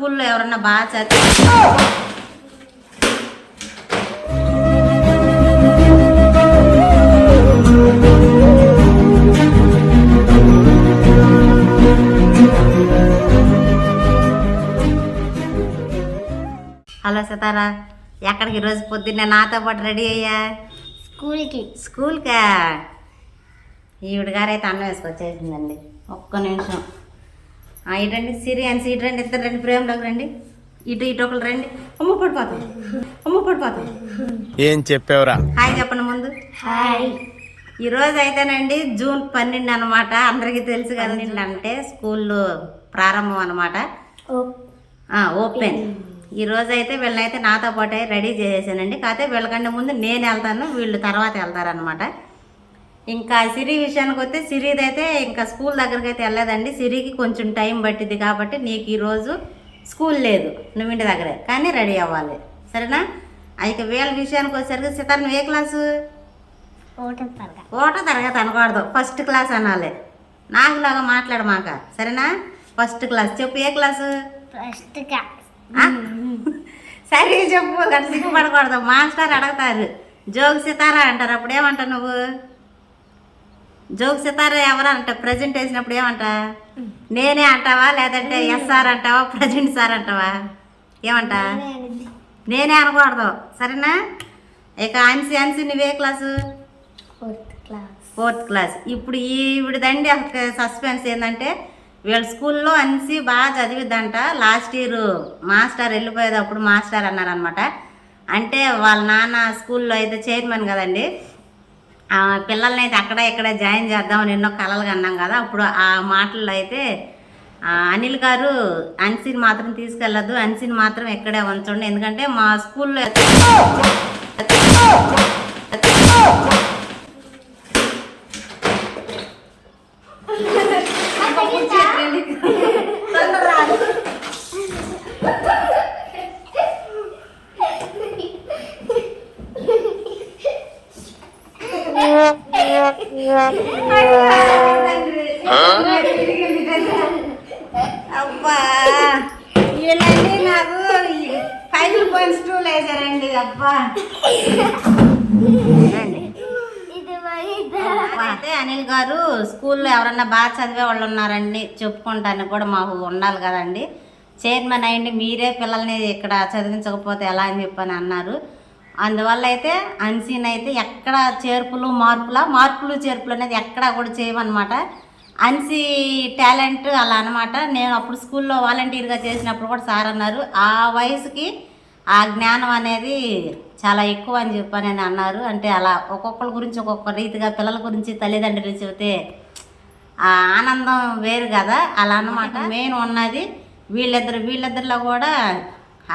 స్కూల్లో ఎవరన్నా బాగా చదివి హలో సీతారా ఎక్కడికి ఈరోజు పొద్దున్నే నాతో పాటు రెడీ అయ్యా? స్కూల్కి. స్కూల్కా? ఈవిడ గారు అయితే అన్నం వేసుకొచ్చేసిందండి. ఒక్క నిమిషం. ఆ, ఇటండి సిరి అని ఇటు రండి ఇద్దరు రండి ప్రేమలోకి రండి. ఇటు ఇటు ఒకరు రండి. అమ్మ పడిపోతాం అమ్మ పడిపోతాం ఏం చెప్పావురా? హాయ్ చెప్పండి ముందు. హాయ్. ఈ రోజు అయితేనండి జూన్ పన్నెండు అనమాట అందరికీ తెలుసు కదండి అంటే స్కూల్లో ప్రారంభం అనమాట ఓపెన్. ఈ రోజు అయితే వీళ్ళనైతే నాతో పాటు రెడీ చేసేసానండి. కాకపోతే వీళ్ళకంటే ముందు నేను వెళ్తాను వీళ్ళు తర్వాత వెళ్తారనమాట ఇంకా సిరి విషయానికి వస్తే సిరిది అయితే ఇంకా స్కూల్ దగ్గరికి అయితే వెళ్ళలేదండి. సిరికి కొంచెం టైం పట్టింది కాబట్టి నీకు ఈరోజు స్కూల్ లేదు. నువ్వు ఇంటి దగ్గరే. కానీ రెడీ అవ్వాలి. సరేనా? ఇక వీళ్ళ విషయానికి వచ్చేసరికి సితార్ ఏ క్లాసు? ఒకటో తరగతి. అనకూడదు. ఫస్ట్ క్లాస్ అనాలి. నాకులాగా మాట్లాడమాక. సరేనా? First class. చెప్పు ఏ క్లాసు? ఫస్ట్గా ఆ? సరే చెప్పు. కానీ సిగ్గుపడకూడదు. మాస్టర్ అడుగుతారు. జోగు సితారా అంటారు. అప్పుడు ఏమంటావు నువ్వు? జోగు సితారా ఎవరు అంట? ప్రజెంట్ వేసినప్పుడు ఏమంట? నేనే అంటావా? లేదంటే ఎస్ఆర్ అంటావా? ప్రజెంట్ సార్ అంటావా? ఏమంట? నేనే అనకూడదు. సరేనా? ఇక అన్సి అన్సి నువ్వే class? Fourth class. Fourth class. ఇప్పుడు ఈవిడదండి అసలు సస్పెన్స్ ఏంటంటే వీళ్ళ స్కూల్లో అన్సి బాగా చదివిద్దంట. లాస్ట్ ఇయర్ మాస్టర్ వెళ్ళిపోయేటప్పుడు మాస్టర్ అన్నారనమాట అంటే వాళ్ళ నాన్న స్కూల్లో అయితే చైర్మన్ కదండి. పిల్లల్ని అయితే అక్కడ ఇక్కడ జాయిన్ చేద్దామని ఎన్నో కలలుగా అన్నాం కదా. అప్పుడు ఆ మాటల్లో అయితే అనిల్ గారు అన్సిని మాత్రం తీసుకెళ్ళదు అన్సిని మాత్రం ఇక్కడే ఉంచండి. ఎందుకంటే మా స్కూల్లో అబ్బా. వీళ్ళండి నాకు ఫైవ్ పోయిన స్టూల్ వేసారండి అబ్బా. అయితే అనిల్ గారు స్కూల్లో ఎవరన్నా బాగా చదివే వాళ్ళు ఉన్నారండి చెప్పుకుంటానికి కూడా మాకు ఉండాలి కదండి. చైర్మన్ అయ్యండి మీరే పిల్లల్ని ఇక్కడ చదివించకపోతే ఎలా అని చెప్పని అన్నారు. అందువల్ల అయితే అన్సీన్ అయితే ఎక్కడ చేర్పులు మార్పుల? మార్పులు చేర్పులు అనేది ఎక్కడా కూడా చేయమన్నమాట అన్సీ టాలెంట్ అలా అనమాట నేను అప్పుడు స్కూల్లో వాలంటీర్గా చేసినప్పుడు కూడా సార్ అన్నారు ఆ వయసుకి ఆ జ్ఞానం అనేది చాలా ఎక్కువ అని చెప్పని అన్నారు. అంటే అలా ఒక్కొక్కరి గురించి ఒక్కొక్క రీతిగా పిల్లల గురించి తల్లిదండ్రులు చెబితే ఆ ఆనందం వేరు కదా అలా అన్నమాట. మెయిన్ ఉన్నది వీళ్ళిద్దరు వీళ్ళిద్దరిలో కూడా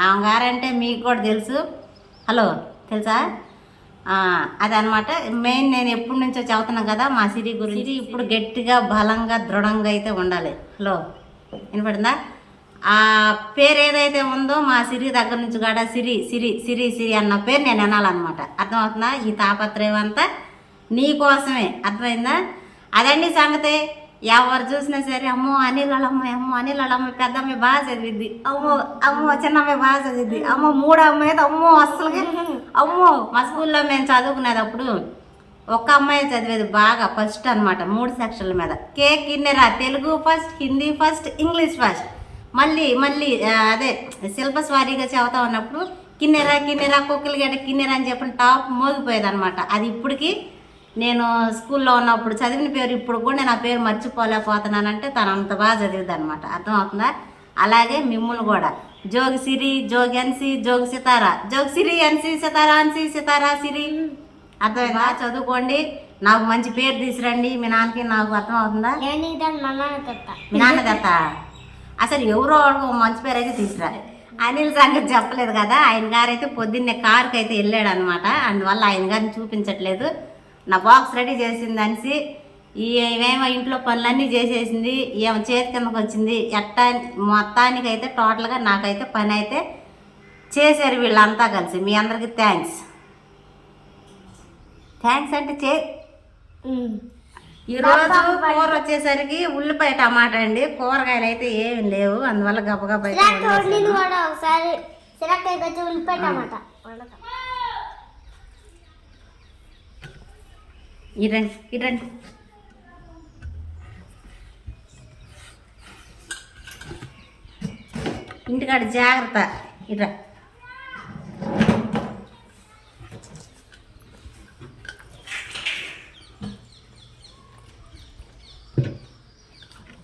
ఆమె గారంటే మీకు కూడా తెలుసు. హలో? తెలుసా? అదనమాట. మెయిన్ నేను ఎప్పటి నుంచో చదువుతున్నాను కదా మా సిరి గురించి ఇప్పుడు గట్టిగా బలంగా దృఢంగా అయితే ఉండాలి. హలో వినపడిందా? ఆ పేరు ఏదైతే ఉందో మా సిరి దగ్గర నుంచి కూడా సిరి సిరి సిరి సిరి అన్న పేరు నేను వినాలన్నమాట. అర్థమవుతుందా? ఈ తాపత్రయం అంతా నీ కోసమే. అర్థమైందా? అదండి సంగతి. ఎవరు చూసినా సరే అమ్మో అనిల్ అమ్మాయి అమ్మో అనిల్ అమ్మాయి పెద్ద అమ్మాయి బాగా చదివిద్ది. అమ్మో అమ్మో చిన్న అమ్మాయి బాగా చదివిద్ది. అమ్మో మూడో అమ్మాయి అయితే అమ్మో అస్సలుగా అమ్మో మా స్కూల్లో మేము చదువుకునేటప్పుడు ఒక అమ్మాయి చదివేది బాగా ఫస్ట్ అన్నమాట మూడు సెక్షన్ల మీద. K Kinnera Telugu first Hindi first English first. మళ్ళీ మళ్ళీ అదే సిలబస్ వారీగా చదువుతా ఉన్నప్పుడు కిన్నెరా కిన్నెరా కుక్కలు గడ్డ కిన్నెరా అని చెప్పిన టాప్ మోగిపోయేది అనమాట అది ఇప్పటికి నేను స్కూల్లో ఉన్నప్పుడు చదివిన పేరు ఇప్పుడు కూడా నేను ఆ పేరు మర్చిపోలేకపోతున్నానంటే తను అంత బాగా చదివింది అనమాట అర్థమవుతుందా? అలాగే మిమ్మల్ని కూడా. జోగి సిరి జోగి అన్సి జోగి సితారా. జోగి సిరి అన్సి సితారా అన్సి సితారా సిరి. అర్థమైందా? చదువుకోండి. నాకు మంచి పేరు తీసురండి మీ నాన్నకి నాకు మన తత్త మీ నాన్న దత్త అసలు ఎవరో మంచి పేరు అయితే తీసుకురా. అనిల్ సంగతి చెప్పలేదు కదా. ఆయన గారు అయితే పొద్దున్నే కారుకి అయితే వెళ్ళాడు అనమాట అందువల్ల ఆయన గారిని చూపించట్లేదు. నా బాక్స్ రెడీ చేసింది అనేసి ఈ ఇవేమో ఇంట్లో పనులన్నీ చేసేసింది ఏమో చేతి కిందకు వచ్చింది. ఎట్టా మొత్తానికి అయితే టోటల్గా నాకైతే పని అయితే చేశారు వీళ్ళంతా కలిసి. మీ అందరికీ థ్యాంక్స్. థ్యాంక్స్ అంటే చే ఈ రోజు కూర వచ్చేసరికి ఉల్లిపాయ టమాటా అండి. కూరగాయలు అయితే ఏమి లేవు. అందువల్ల గబగబా అయితే సిరాక్ వండింది వండేసాను. కూడా ఒకసారి సిరాక్ అయితే ఉల్లిపాయ టమాటా వండుతాం. ఇరండి ఇరండి. ఇంటికాడ జాగ్రత్త ఇరా.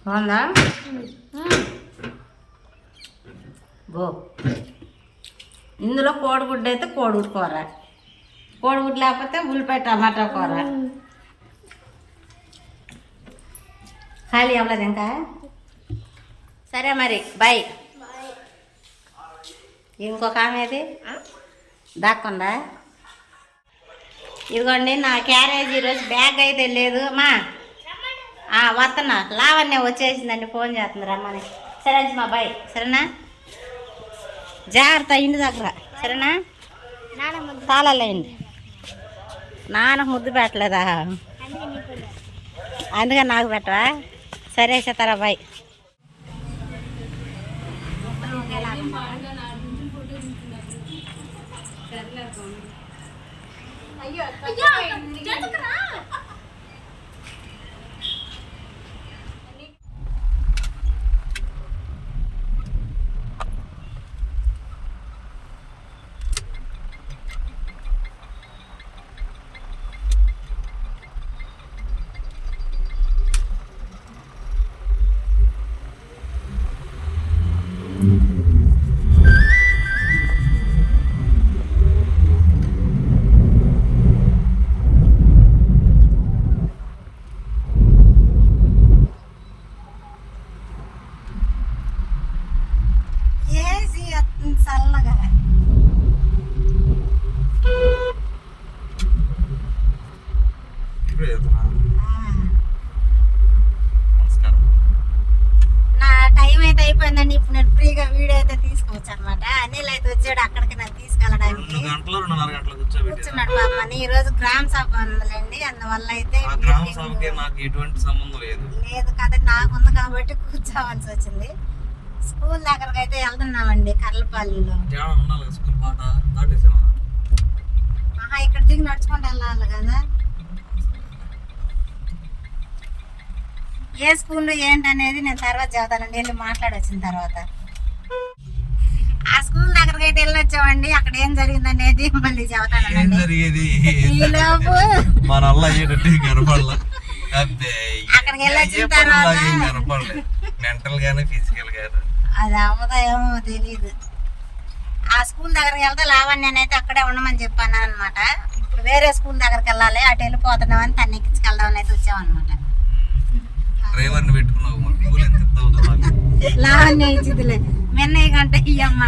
బాగుందా? బో. ఇందులో కోడిగుడ్డు అయితే కోడిగుడ్డు కూర. కోడిగుడ్డు లేకపోతే ఉల్లిపాయ టమాటా కూర. ఖాళీ అవ్వలేదు ఇంకా? సరే మరి బాయ్ ఇంకొక ఆమె ఏది? దాక్కుందా? ఇదిగోండి నా క్యారేజ్ ఈరోజు బ్యాగ్ అయితే లేదు అమ్మా. ఆ, వస్తున్నా. లావణ్య వచ్చేసిందండి ఫోన్ చేస్తుంది రమ్మని. సరే మా బాయ్ సరేనా? జాగ్రత్త ఇంటి దగ్గర. సరేనా? తాళాలేయండి నాన్న ముద్దు పెట్టలేదా? అందుకని నాకు పెట్టవా? సరే సతారా బాయ్ అయ్యో చల్లగా నా టైం అయితే అయిపోయిందండి ఇప్పుడు నేను ఫ్రీగా వీడియో అయితే తీసుకోవచ్చు అనమాట అనిల్ అయితే వచ్చాడు అక్కడికి నన్ను తీసుకెళ్ళడానికి రెండు గంటలు రెండున్నర గంటలు కూర్చోబెట్టారు కూర్చున్నాడు పాపని ఈ రోజు గ్రామ సభ ఉందండి అందువల్ల అయితే ఆ గ్రామ సభకి నాకు ఎటువంటి సంబంధం లేదు. లేదు కదా నాకుంది కాబట్టి కూర్చోవాల్సి వచ్చింది. స్కూల్ దగ్గరకు అయితే వెళ్తున్నామండి కర్లపల్లిలో ఉండాలి స్కూల్ పాట? దాటేసామా? ఆహా ఇక్కడ దిగి నడుచుకుంటూ వెళ్ళాలి కదా. ఏ స్కూల్ ఏంటనేది నేను తర్వాత చెబుతానండి. వెళ్ళి మాట్లాడి వచ్చిన తర్వాత. ఆ స్కూల్ దగ్గరికి అయితే వెళ్ళి వచ్చామండి అక్కడ ఏం జరిగిందనేది మళ్ళీ ఏం చెబుతానండి జరిగేది? ఈలోపు మన అల్ల అయ్యేటట్టు కనపడలా. అబ్బే అక్కడికి వెళ్ళి వచ్చిన ఏ పనులు తర్వాత నాకు ఏం కనపడలేదు మెంటల్ గానీ ఫిజికల్ గానీ. అది అవ్వదో ఏమో తెలియదు ఆ స్కూల్ దగ్గరికి వెళ్తే లావణ్యని అయితే అక్కడే ఉండమని చెప్పాను అనమాట ఇప్పుడు వేరే స్కూల్ దగ్గరికి వెళ్ళాలి అటు వెళ్ళిపోతున్నామని తను ఎక్కించుకెళ్దామని అయితే వచ్చామన్నమాట డ్రైవర్ని పెట్టుకున్నావు మరి కూలి ఎంత ఇస్తావు నాకు. లావణ్య ఇచ్చిదిలే మెన్నయ్య కంటే ఇయ్యమ్మ.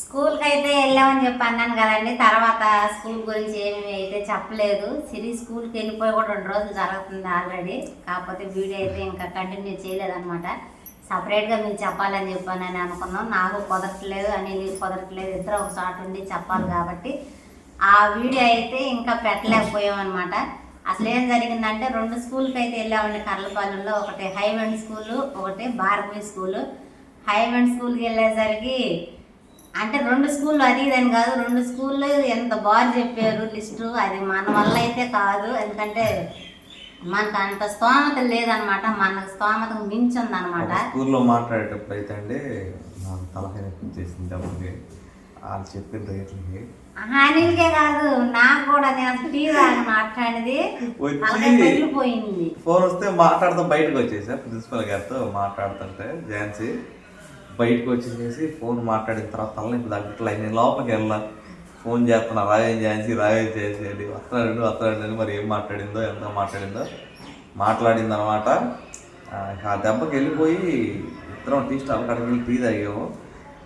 స్కూల్కి అయితే వెళ్ళామని చెప్పి అన్నాను కదండి తర్వాత స్కూల్ గురించి ఏమి అయితే చెప్పలేదు. సిరి స్కూల్కి వెళ్ళిపోయి కూడా రెండు రోజులు జరుగుతుంది ఆల్రెడీ. కాకపోతే వీడియో అయితే ఇంకా కంటిన్యూ చేయలేదన్నమాట. సపరేట్గా మీరు చెప్పాలని చెప్పానని అనుకున్నాం. నాకు కుదరట్లేదు అని నీకు కుదరట్లేదు. ఇద్దరు ఒక చోట ఉండి చెప్పాలి కాబట్టి ఆ వీడియో అయితే ఇంకా పెట్టలేకపోయాం అనమాట అసలు ఏం జరిగిందంటే రెండు స్కూల్కి అయితే వెళ్ళామండి కర్లపాలెంలో ఒకటి హైవెండ్ స్కూలు ఒకటి భారతీయ స్కూలు. హైవెండ్ స్కూల్కి వెళ్ళేసరికి అంటే రెండు స్కూళ్ళు అది ఇదని కాదు రెండు స్కూళ్ళు ఎంత బాగా చెప్పారు లిస్టు. అది మన వల్ల అయితే కాదు. ఎందుకంటే మనకు అంత స్తోమత లేదనమాట. మనకు స్తోమత మించి ఉందన్నమాట స్కూల్లో మాట్లాడేటప్పుడు అయితే అండి నాకు చేసింది వాళ్ళు చెప్పిన రేట్లకి ఆహా, అనిల్కే కాదు నాకు కూడా నేను మాట్లాడేది. వెళ్ళిపోయింది ఫోన్ వస్తే మాట్లాడుతూ బయటకు వచ్చేసా. ప్రిన్సిపల్ గారితో మాట్లాడుతుంటే ఝాన్సీ బయటకు వచ్చేసేసి ఫోన్ మాట్లాడిన తర్వాత తలనొప్పి తగ్గట్లే నేను లోపలికి వెళ్ళా. ఫోన్ చేస్తున్నా రావేం ఝాన్సీ రావేం చేసేది వస్తున్నాడు వస్తున్నాడు అని మరి ఏం మాట్లాడిందో ఎంత మాట్లాడిందో. మాట్లాడింది అనమాట ఆ దెబ్బకి వెళ్ళిపోయి ఇద్దరం టీ స్టాల్ కాడికి వెళ్ళి టీ తాగాము.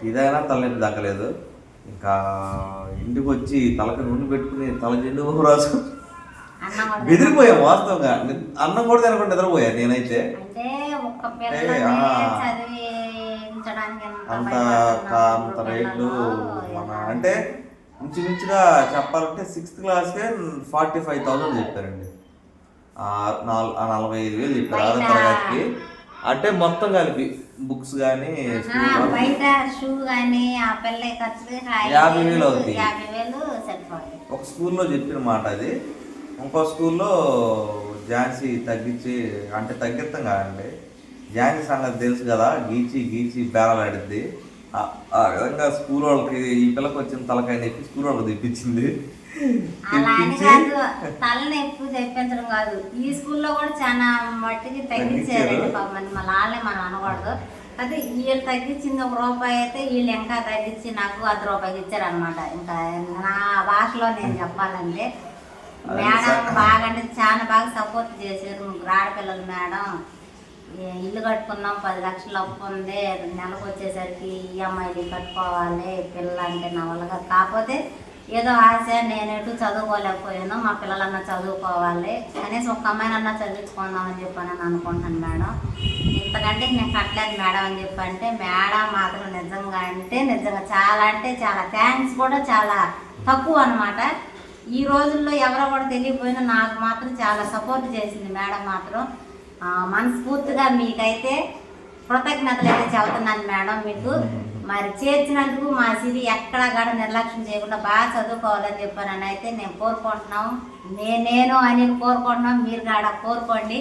టీ తాగినా తలనొప్పి తగ్గలేదు. ఇంకా ఇంటికి వచ్చి తలకి నూనె పెట్టుకుని తల జెండు రాసు. బెదిరిపోయాం వాస్తవంగా అన్నం కూడా తినకుండా నిద్రపోయా నేనైతే అంత అంత. రేట్లు మన. అంటే ఇంచుమించుగా చెప్పాలంటే సిక్స్త్ క్లాస్కే ఫార్టీ ఫైవ్ థౌసండ్ చెప్పారండి ఆ నాల్- ఆ నలభై ఐదు వేలు చెప్పారు ఆరో తరగతికి అంటే మొత్తం కలిపి బుక్స్ కానీ బయట షూ కానీ ఆ ఖర్చులు యాభై వేలు అవుతాయి. యాభై వేలు ఒక స్కూల్లో చెప్పిన మాట అది. ఇంకో స్కూల్లో ఝాన్సీ తగ్గించి అంటే తగ్గిస్తాం కాదండి. ఝాన్సీ సంగతి తెలుసు కదా గీచి గీచి బేరలాడిద్ది. ఆ- ఆ విధంగా స్కూల్ వాళ్ళకి ఈ పిల్లకి వచ్చిన తలకాయ నొప్పి స్కూల్ వాళ్ళకి తెప్పించింది. అలా అని కాదు తలని ఎక్కువ తెప్పించడం కాదు. ఈ స్కూల్లో కూడా చాలా మట్టికి తగ్గించారండి తగ్గించారు. పాపం. మళ్ళీ వాళ్ళే మనం అనకూడదు. అదే వీళ్ళు తగ్గించింది ఒక రూపాయి అయితే వీళ్ళు ఇంకా తగ్గించి నాకు అర్ధ రూపాయికి ఇచ్చారనమాట ఇంకా నా భాషలో నేను చెప్పాలంటే అది మేడం బాగా అంటే చాలా బాగా సపోర్ట్ చేశారు. ముగ్గురు ఆడపిల్లలు మేడం. ఇల్లు కట్టుకున్నాం పది లక్షలు అప్పు ఉంది. నెలకు వచ్చేసరికి ఈఎంఐలు కట్టుకోవాలి పిల్లలు అంటే నా వల్ల. కాకపోతే ఏదో ఆశ నేను ఎటు చదువుకోలేకపోయాను మా పిల్లలన్నా చదువుకోవాలి. కనీసం ఒక అమ్మాయినన్నా చదివించుకుందామని చెప్పి అని అనుకుంటున్నాను మేడం. ఇంతకంటే నేను కట్టలేదు మేడం అని చెప్పి అంటే మేడం మాత్రం నిజంగా అంటే నిజంగా చాలా అంటే చాలా థ్యాంక్స్ కూడా చాలా తక్కువ అనమాట ఈ రోజుల్లో ఎవరో కూడా తెలియకపోయినా నాకు మాత్రం చాలా సపోర్ట్ చేసింది మేడం మాత్రం. మనస్ఫూర్తిగా మీకైతే కృతజ్ఞతలు అయితే చెబుతున్నాను మేడం మీకు. మరి చేర్చినందుకు మా సిరి ఎక్కడా కూడా నిర్లక్ష్యం చేయకుండా బాగా చదువుకోవాలని చెప్పానని అయితే నేను కోరుకుంటున్నాం. నేను అని కోరుకుంటున్నాం. మీరు కాడ కోరుకోండి.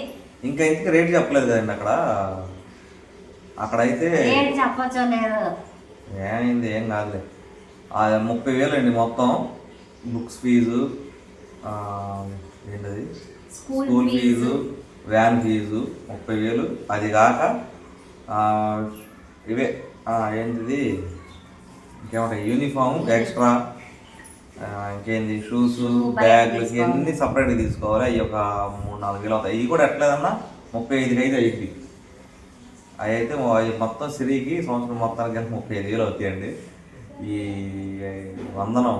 ఇంకా ఇంతకు రేట్ చెప్పలేదు కదండి అక్కడ? అక్కడైతే ఏంటి చెప్పచ్చో లేదు? ఏమైంది? ఏం కాదులే. ముప్పై వేలు అండి మొత్తం. బుక్స్ ఫీజు ఏంటది? School fee. వ్యాన్ ఫీజు ముప్పై వేలు. అది కాక ఇవే ఏంటిది? ఇంకేమంటాయి? యూనిఫామ్ ఎక్స్ట్రా ఇంకేంది? షూస్ బ్యాగ్లు. ఇవన్నీ సపరేట్గా తీసుకోవాలి? అవి ఒక మూడు నాలుగు వేలు అవుతాయి. ఇవి కూడా ఎట్లేదన్నా ముప్పై ఐదుకి అయితే అయింది అవి అయితే అవి మొత్తం సిరికి సంవత్సరం మొత్తానికి కలిపి ముప్పై ఐదు వేలు అవుతాయండి. ఈ వందనం.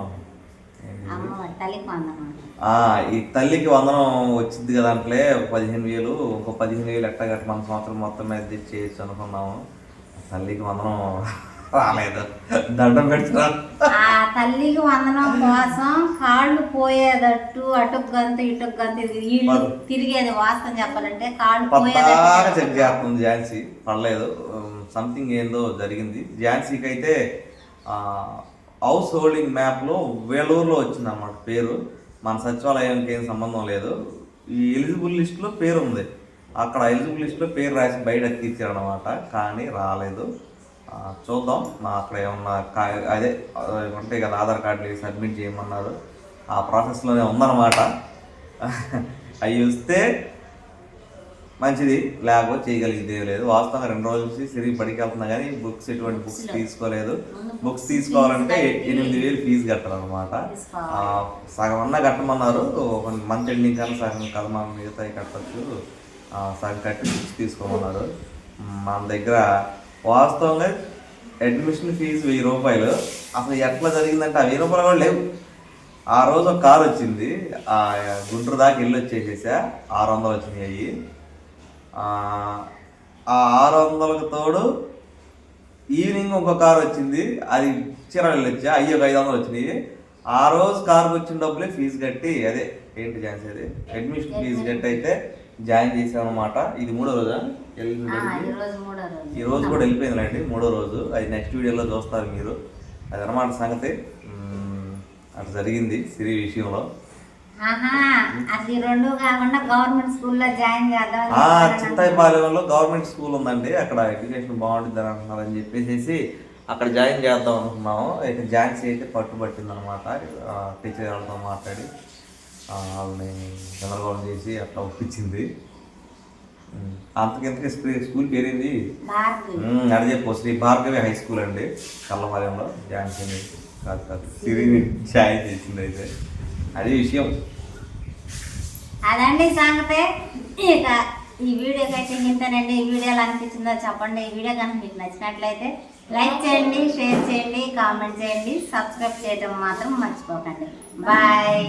ఈ తల్లికి వందనం వచ్చింది కదా అంటే పదిహేను వేలు. ఇంకో పదిహేను వేలు గట్ట మన సంవత్సరం మొత్తం తెచ్చి చేయొచ్చు అనుకున్నాము. తల్లికి వందనం రాలేదు. దండం పెట్టినా ఆ తల్లికి వందనం కోసం కాళ్ళు పోయేటట్టు అటుకు గంత ఇటుకు గంత వీళ్ళు. తిరిగేది వాస్తవం చెప్పాలంటే కాళ్ళు పోయేటట్టు చెక్ చేస్తుంది ఝాన్సీ. పడలేదు సంథింగ్ ఏందో జరిగింది. ఝాన్సీకి అయితే హౌస్ హోల్డింగ్ మ్యాప్లో వేలూరులో వచ్చింది అన్నమాట పేరు. మన సచివాలయానికి ఏం సంబంధం లేదు. ఈ ఎలిజిబుల్ లిస్ట్లో పేరు ఉంది అక్కడ ఎలిజిబుల్ లిస్ట్లో పేరు రాసి బయట ఎక్కించారనమాట కానీ రాలేదు. చూద్దాం. నా అక్కడ ఏమన్నా కా అదే ఉంటాయి కదా ఆధార్ కార్డులు సబ్మిట్ చేయమన్నారు. ఆ ప్రాసెస్లోనే ఉందన్నమాట. అవి వస్తే మంచిది. లేకపోతే చేయగలిగింది ఏం లేదు. వాస్తవంగా రెండు రోజుల నుంచి సిరి బడికి వెళ్తున్నా కానీ బుక్స్ ఎటువంటి బుక్స్ తీసుకోలేదు. బుక్స్ తీసుకోవాలంటే ఎనిమిది వేలు ఫీజు కట్టాలన్నమాట సగం అన్నా కట్టమన్నారు. ఒక మంత్ ఎండింగ్ కానీ సగం కలమా మిగతా కట్టచ్చు. ఆ, సగం కట్టి బుక్స్ తీసుకోమన్నారు. మన దగ్గర వాస్తవంగా అడ్మిషన్ ఫీజు వెయ్యి రూపాయలు. అసలు ఎట్లా జరిగిందంటే ఆ వెయ్యి రూపాయలు కూడా లేవు. ఆ రోజు ఒక కారు వచ్చింది. ఆ గుంటూరు దాకా వెళ్ళి వచ్చేసేసా. ఆరు వందలు వచ్చినాయి అవి ఆ ఆరు వందలకు తోడు ఈవినింగ్ ఒక కారు వచ్చింది. అది చీరాలు వెళ్ళొచ్చా అయ్యి ఒక ఐదు వందలు వచ్చినాయి. ఆ రోజు కారుకు వచ్చిన డబ్బులే ఫీజు కట్టి అదే ఏంటి ఛాన్స్ అది? అడ్మిషన్ ఫీజు కట్టి అయితే జాయిన్ చేసామన్నమాట. ఇది మూడో రోజా. ఈ రోజు కూడా వెళ్ళిపోయిందిలేండి మూడో రోజు. అది నెక్స్ట్ వీడియోలో చూస్తారు మీరు. అది అన్నమాట సంగతి. మ్మ్, అటు జరిగింది సిరి విషయంలో. కాకుండా గవర్నమెంట్ చింతాయిపాలెంలో స్కూల్ ఉందండి. అక్కడ ఎడ్యుకేషన్ బాగుంటుంది అని అంటున్నారని చెప్పేసి అక్కడ జాయిన్ చేద్దాం అనుకున్నాము. ఝాన్సీ అయితే పట్టుబట్టింది అనమాట టీచర్ వాళ్ళతో మాట్లాడి. వాళ్ళని గందరగోళం చేసి అట్లా ఒప్పించింది. అంతకింతకి స్కూల్ పేరేంది? అదే చెప్పు శ్రీ భార్గవి హై స్కూల్ అండి. కల్లపాలెంలో ఝాన్సీని కాదు కాదు సిరిని జాయిన్ చేసింది అయితే. అది విషయం. అదండి సంగతే. ఇక ఈ వీడియోకి అయితే ఇంతేనండి. ఈ వీడియో ఎలా అనిపించిందో చెప్పండి. ఈ వీడియో కనుక మీకు నచ్చినట్లయితే లైక్ చేయండి షేర్ చేయండి కామెంట్ చేయండి. సబ్స్క్రైబ్ చేయడం మాత్రం మర్చిపోకండి. బాయ్.